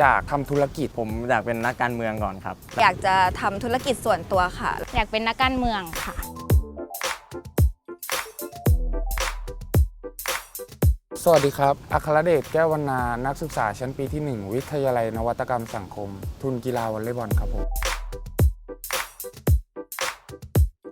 อยากทำธุรกิจผมอยากเป็นนักการเมืองก่อนครับ อยากจะทำธุรกิจส่วนตัวค่ะ อยากเป็นนักการเมืองค่ะ สวัสดีครับอัครเดชแก้ววรรณานักศึกษาชั้นปีที่ 1 วิทยาลัยนวัตกรรมสังคม ทุนกีฬาวอลเลย์บอลครับผม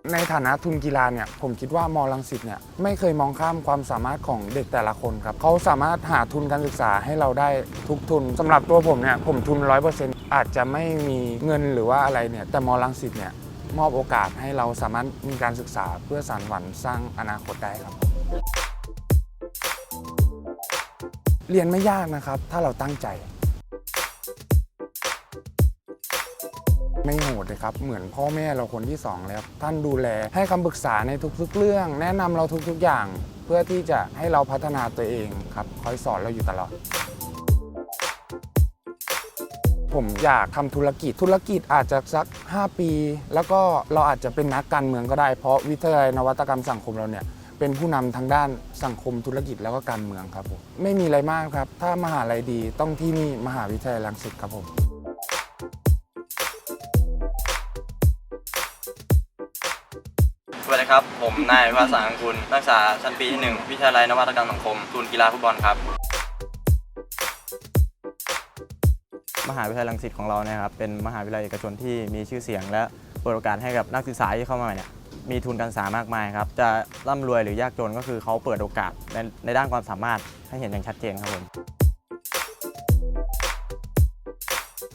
ในฐานะทุนกีฬาเนี่ยผมคิดว่ามอลังสิตเนี่ยไม่เคยมองข้ามความสามารถของเด็กแต่ละคนครับเขาสามารถหาทุนการศึกษาให้เราได้ทุกทุนสำหรับตัวผมเนี่ยผมทุน 100%อาจจะไม่มีเงินหรือว่าอะไรเนี่ยแต่มอลังสิตเนี่ยมอบโอกาสให้เราสามารถมีการศึกษาเพื่อสานฝันสร้างอนาคตได้ครับ เรียนไม่ยากนะครับ ถ้าเราตั้งใจ ไม่โหดเลยครับ เหมือนพ่อแม่เราคนที่สองแล้วท่านดูแลให้คำปรึกษาในทุกๆ เรื่อง แนะนำเราทุกๆอย่าง เพื่อที่จะให้เราพัฒนาตัวเองครับคอยสอนเราอยู่ตลอด ผมอยากทำธุรกิจธุรกิจอาจจะสัก 5 ปี แล้วก็เราอาจจะเป็นนักการเมืองก็ได้เพราะวิทยาลัยนวัตกรรมสังคมเราเนี่ยเป็นผู้นำทางด้านสังคมธุรกิจแล้วก็การเมืองครับผมไม่มีอะไรมากครับ ถ้ามหาลัยดีต้องที่นี่มหาวิทยาลัยรังสิตครับผม สวัสดีครับ ผมนายภาษาอังกุลนักศึกษาชั้นปีที่ 1 วิทยาลัยนวัตกรรมสังคมทุนย์กีฬาฟุตบอลครับ มหาวิทยาลัยรังสิตของเราเนี่ยครับ เป็นมหาวิทยาลัยเอกชนที่มีชื่อเสียง และเปิดโอกาสให้กับนักศึกษาที่เข้ามาเนี่ยมีทุนการศึกษามากมายครับ จะร่ำรวยหรือยากจนก็คือเขาเปิดโอกาสในในด้านความสามารถให้เห็นอย่างชัดเจนครับผม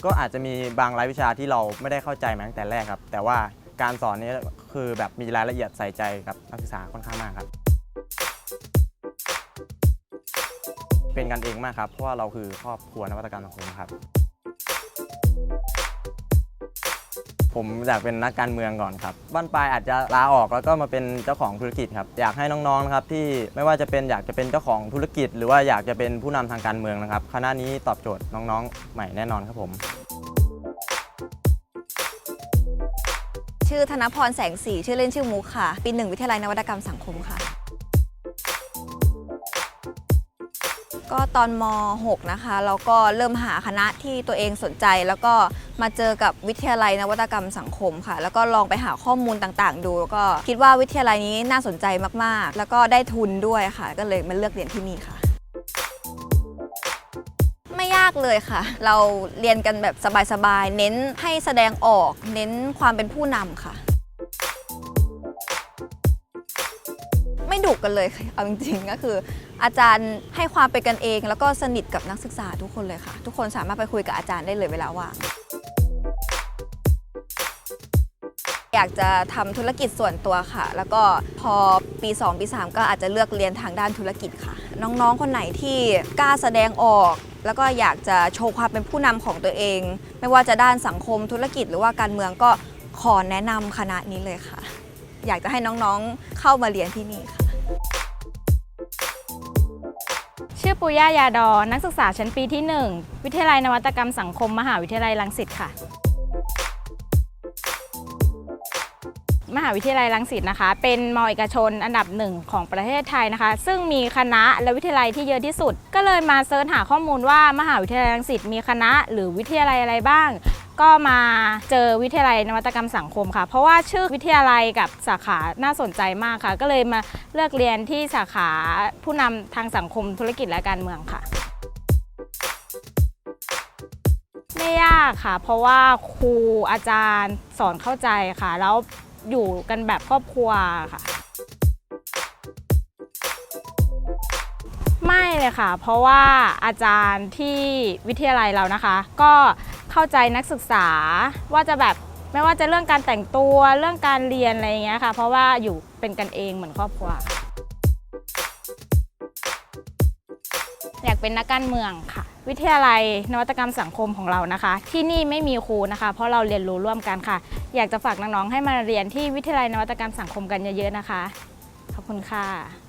ก็อาจจะมีบางรายวิชาที่เราไม่ได้เข้าใจมาตั้งแต่แรกครับ แต่ว่าการสอนนี้ คือแบบมีรายละเอียดใส่ใจกับนักศึกษาค่อนข้างมากครับ เป็นกันเองมากครับ เพราะว่าเราคือครอบครัวนวัตกรรมสังคมครับ ผมอยากเป็นนักการเมืองก่อนครับบ้านปลายอาจจะลาออกแล้วก็มาเป็นเจ้าของธุรกิจครับ อยากให้น้องๆนะครับที่ไม่ว่าจะเป็นอยากจะเป็นเจ้าของธุรกิจ หรือว่าอยากจะเป็นผู้นำทางการเมืองนะครับคณะนี้ตอบโจทย์น้องๆ ใหม่แน่นอนครับผม ชื่อธนพรแสงสี ชื่อเล่นชื่อมุกค่ะ ปีหนึ่งวิทยาลัยนวัตกรรมสังคมค่ะ ก็ตอนม .6 นะคะ แล้วก็เริ่มหาคณะที่ตัวเองสนใจ แล้วก็มาเจอกับวิทยาลัยนวัตกรรมสังคมค่ะ แล้วก็ลองไปหาข้อมูลต่างๆ ดู แล้วก็คิดว่าวิทยาลัยนี้น่าสนใจมากๆ แล้วก็ได้ทุนด้วยค่ะ ก็เลยมาเลือกเรียนที่นี่ค่ะากเลยค่ะ เราเรียนกันแบบสบายๆ เน้นให้แสดงออก เน้นความเป็นผู้นำค่ะ ไม่ดุกันเลยค่ะเอาจริงๆ ก็คือ อาจารย์ให้ความเป็นกันเอง แล้วก็สนิทกับนักศึกษาทุกคนเลยค่ะ ทุกคนสามารถไปคุยกับอาจารย์ได้เลยเวลาว่างอยากจะทำธุรกิจส่วนตัวค่ะ แล้วก็พอปี 2 ปี 3 ก็อาจจะเลือกเรียนทางด้านธุรกิจค่ะ น้องๆ คนไหนที่กล้าแสดงออก แล้วก็อยากจะโชว์ความเป็นผู้นำของตัวเอง ไม่ว่าจะด้านสังคมธุรกิจหรือว่าการเมืองก็ขอแนะนำคณะนี้เลยค่ะ อยากจะให้น้องๆเข้ามาเรียนที่นี่ค่ะ ชื่อปุย่ายาดอ นักศึกษาชั้นปีที่ 1 วิทยาลัยนวัตกรรมสังคมมหาวิทยาลัยรังสิตค่ะ มหาวิทยาลัยรังสิตนะคะ เป็นมอเอกชนอันดับหนึ่งของประเทศไทยนะคะ ซึ่งมีคณะและวิทยาลัยที่เยอะที่สุด ก็เลยมาเสิร์ชหาข้อมูลว่ามหาวิทยาลัยรังสิตมีคณะหรือวิทยาลัยอะไรบ้าง ก็มาเจอวิทยาลัยนวัตกรรมสังคมค่ะ เพราะว่าชื่อวิทยาลัยกับสาขาน่าสนใจมากค่ะ ก็เลยมาเลือกเรียนที่สาขาผู้นำทางสังคมธุรกิจและการเมืองค่ะไม่ยากค่ะ เพราะว่าครูอาจารย์สอนเข้าใจค่ะ แล้ว อยู่กันแบบครอบครัวค่ะ ไม่เลยค่ะ เพราะว่าอาจารย์ที่วิทยาลัยเรานะคะ ก็เข้าใจนักศึกษาว่าจะแบบไม่ว่าจะเรื่องการแต่งตัวเรื่องการเรียนอะไรอย่างเงี้ยค่ะ เพราะว่าอยู่เป็นกันเองเหมือนครอบครัว อยากเป็นนักการเมืองค่ะ วิทยาลัยนวัตกรรมสังคมของเรานะคะ ที่นี่ไม่มีครูนะคะ เพราะเราเรียนรู้ร่วมกันค่ะ อยากจะฝากน้องๆให้มาเรียนที่วิทยาลัยนวัตกรรมสังคมกันเยอะๆนะคะ ขอบคุณค่ะ